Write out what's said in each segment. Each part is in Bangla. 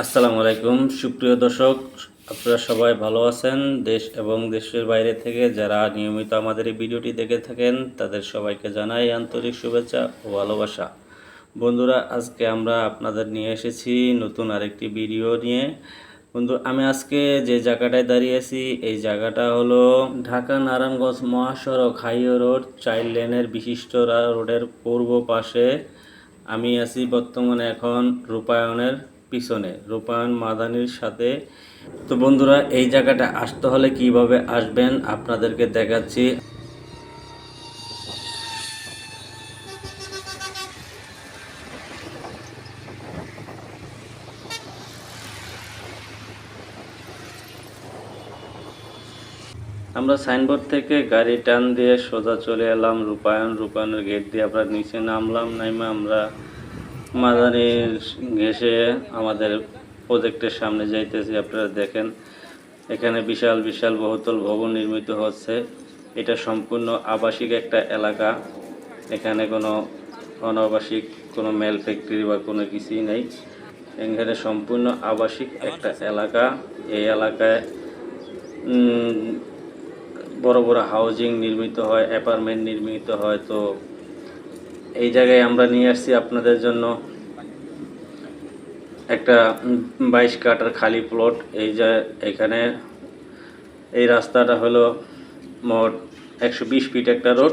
আসসালামু আলাইকুম। সুপ্রিয় দর্শক, আপনারা সবাই ভালো আছেন? দেশ এবং দেশের বাইরে থেকে যারা নিয়মিত আমাদের এই ভিডিওটি দেখে থাকেন, তাদের সবাইকে জানাই আন্তরিক শুভেচ্ছা ও ভালোবাসা। বন্ধুরা, আজকে আমরা আপনাদের নিয়ে এসেছি নতুন আরেকটি ভিডিও নিয়ে। বন্ধু, আমি আজকে যে জায়গাটায় দাঁড়িয়ে আছি, এই জায়গাটা হলো ঢাকা নারায়ণগঞ্জ মহাসড়ক হাইওয়ে রোড, চাইল্ড লেনের বিশিষ্ট রোডের পূর্ব পাশে। আমি আছি বর্তমানে এখন রূপায়ণের পিছনে। রূপায়ণ মাদানির সাথে। তো বন্ধুরা, এই জায়গাটা আসতে হলে কীভাবে আসবেন আপনাদেরকে দেখাচ্ছি। আমরা সাইনবোর্ড থেকে গাড়ি টান দিয়ে সোজা চলে এলাম রূপায়ণ। রূপায়ণের গেট দিয়ে আমরা নিচে নামলাম। নাইমা, আমরা মাদানির ঘেসে আমাদের প্রজেক্টের সামনে যাইতেছি, আপনারা দেখেন। এখানে বিশাল বিশাল বহুতল ভবন নির্মিত হচ্ছে। এটা সম্পূর্ণ আবাসিক একটা এলাকা। এখানে কোনো অনাবাসিক, কোনো মেল ফ্যাক্টরি বা কোনো কিছুই নেই। এখানে সম্পূর্ণ আবাসিক একটা এলাকা। এই এলাকায় বড় বড় হাউজিং নির্মিত হয়, অ্যাপার্টমেন্ট নির্মিত হয়। তো এই জায়গায় আমরা নিয়ে আসছি আপনাদের জন্য একটা বাইশ কাটার খালি প্লট এই যে এখানে, এই রাস্তাটা হলো মোট একশো বিশ ফিট একটা রোড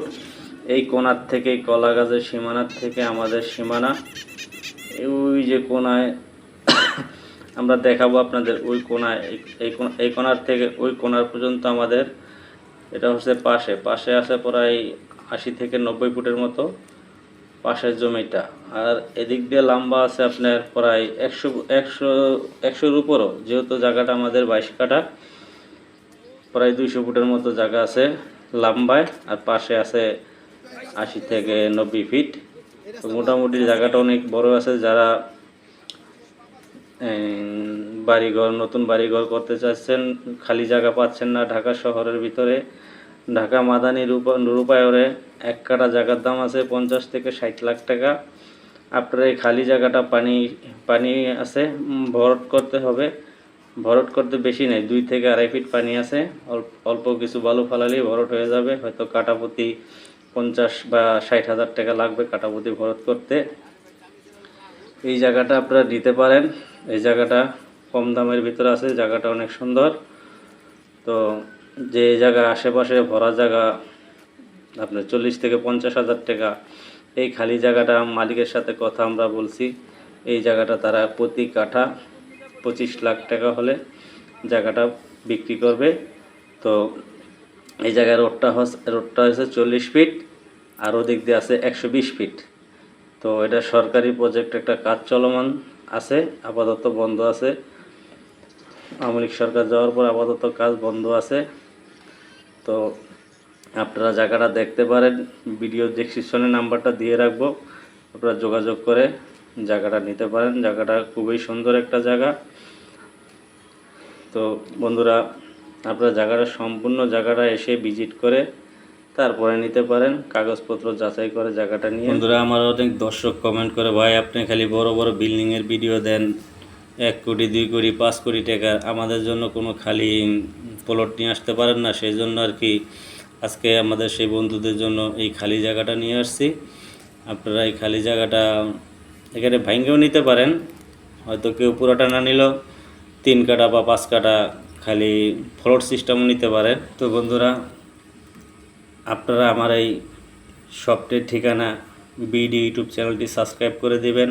এই কোনার থেকে কলা গাছের সীমানার থেকে আমাদের সীমানা। ওই যে কোনায়, আমরা দেখাবো আপনাদের ওই কোনায় এই- এই কোনা- এই কোনার থেকে ওই কোনার পর্যন্ত আমাদের, এটা হচ্ছে পাশে। পাশে আছে প্রায় আশি থেকে নব্বই ফুটের মতো পাশের জমিটা। আর এদিক দিয়ে লম্বা আছে আপনার প্রায় একশো একশো, একশোর উপরও, যেহেতু জায়গাটা আমাদের বাইশ কাটা প্রায় দুইশো ফুটের মতো জায়গা আছে লম্বায়, আর পাশে আছে আশি থেকে নব্বই ফিট। মোটামুটি জায়গাটা অনেক বড় আছে, যারা বাড়িঘর, নতুন বাড়িঘর করতে চাচ্ছেন, খালি জায়গা পাচ্ছেন না ঢাকা শহরের ভিতরে। ঢাকা মাদানি রূপা রূপায়রে এক কাটা জায়গার দাম আছে পঞ্চাশ থেকে ষাট লাখ টাকা। আপনার এই খালি জায়গাটা পানি পানি আছে ভরট করতে হবে। ভরট করতে বেশি নেই, দুই থেকে আড়াই ফিট পানি আছে। অল্প কিছু বালু ফালালেই ভরট হয়ে যাবে। হয়তো কাটাপতি পঞ্চাশ বা ষাট হাজার টাকা লাগবে কাটাপতি ভরত করতে। এই জায়গাটা আপনারা নিতে পারেন। এই জায়গাটা কম দামের ভিতরে আছে, জায়গাটা অনেক সুন্দর। তো যে জায়গা আশেপাশে ভরা জায়গা, আপনার চল্লিশ থেকে পঞ্চাশ হাজার টাকা এই খালি জায়গাটা মালিকের সাথে কথা আমরা বলছি। এই জায়গাটা তারা প্রতি কাঠা পঁচিশ লাখ টাকা হলে জায়গাটা বিক্রি করবে। তো এই জায়গায় রোডটা হচ্ছে রোডটা হচ্ছে চল্লিশ ফিট আর ওদিক দিয়ে আছে একশো বিশ ফিট। তো এটা সরকারি প্রজেক্ট একটা কাজ চলমান আছে, আপাতত বন্ধ আছে। আওয়ামী সরকার যাওয়ার পর আপাতত কাজ বন্ধ আছে। তো আপনারা জায়গাটা দেখতে পারেন ভিডিও ডেসক্রিপশনে নাম্বারটা দিয়ে রাখব। আপনারা যোগাযোগ করে জায়গাটা নিতে পারেন। জায়গাটা খুবই সুন্দর একটা জায়গা। তো বন্ধুরা, আপনারা জায়গাটা সম্পূর্ণ জায়গাটা এসে ভিজিট করে তারপরে নিতে পারেন। কাগজপত্র যাচাই করে জায়গাটা নিয়ে। বন্ধুরা, আমার অনেক দর্শক কমেন্ট করে, ভাই, আপনি খালি বড় বড় বিল্ডিংয়ের ভিডিও দেন। এক কোটি, দুই কোটি, পাঁচ কোটি টাকা। আমাদের জন্য কোনো খালি প্লট নিয়ে আসতে পারেন না। সেই জন্য আর কি আজকে আমাদের সেই বন্ধুদের জন্য এই খালি জায়গাটা নিয়ে আসছি। আপনারা এই খালি জায়গাটা এখানে ভাঙ্গেও নিতে পারেন। হয়তো কেউ পুরোটা না নিলেও তিন কাটা বা পাঁচ কাটা খালি ফ্লোর সিস্টেমও নিতে পারেন। তো বন্ধুরা, আপনারা আমার এই শপটির ঠিকানা বিডি ইউটিউব চ্যানেলটি সাবস্ক্রাইব করে দিবেন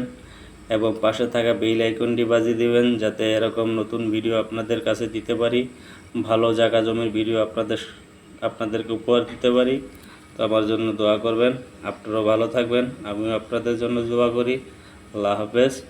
এবং পাশে থাকা বেল আইকনটি বাজিয়ে দিবেন যাতে এরকম নতুন ভিডিও আপনাদের কাছে দিতে পারি। ভালো জায়গা জমির ভিডিও আপনাদের আপনাদেরকে উপহার দিতে পারি। তো আমার জন্য দোয়া করবেন। আপনারাও ভালো থাকবেন। আমিও আপনাদের জন্য দোয়া করি। আল্লাহ হাফেজ।